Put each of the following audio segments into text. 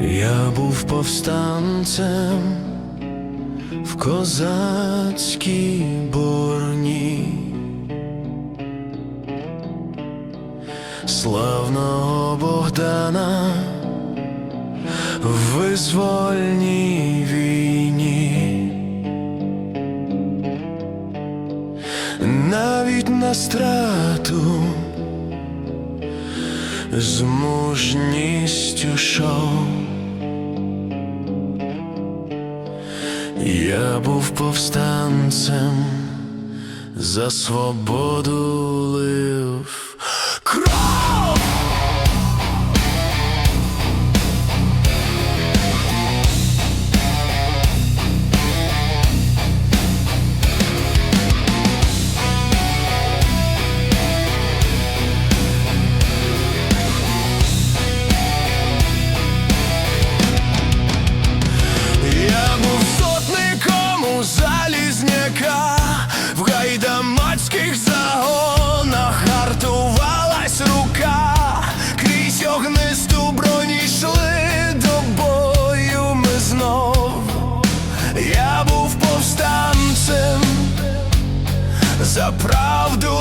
Я був повстанцем в козацькій борні. Славного Богдана в визвольній війні. Навіть на страту з мужністю шов. Я був повстанцем, за свободу за правду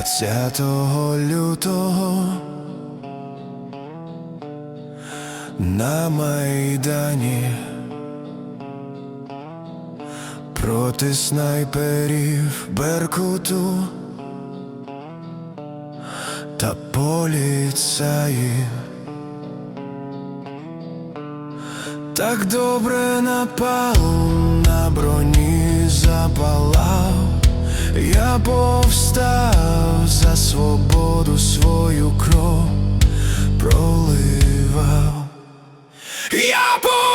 20 лютого на Майдані проти снайперів Беркуту та поліцаїв. Так добре напал на броні запалав, я повстав за свободу свою кров проливав. Я повстанцем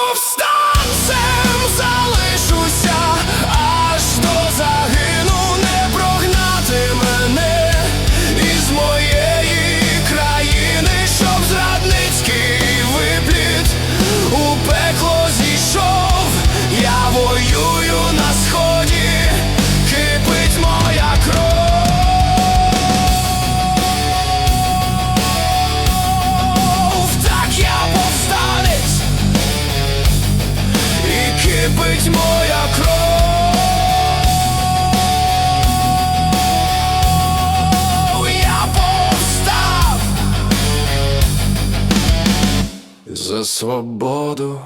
кипить моя кров. Я повстав за свободу.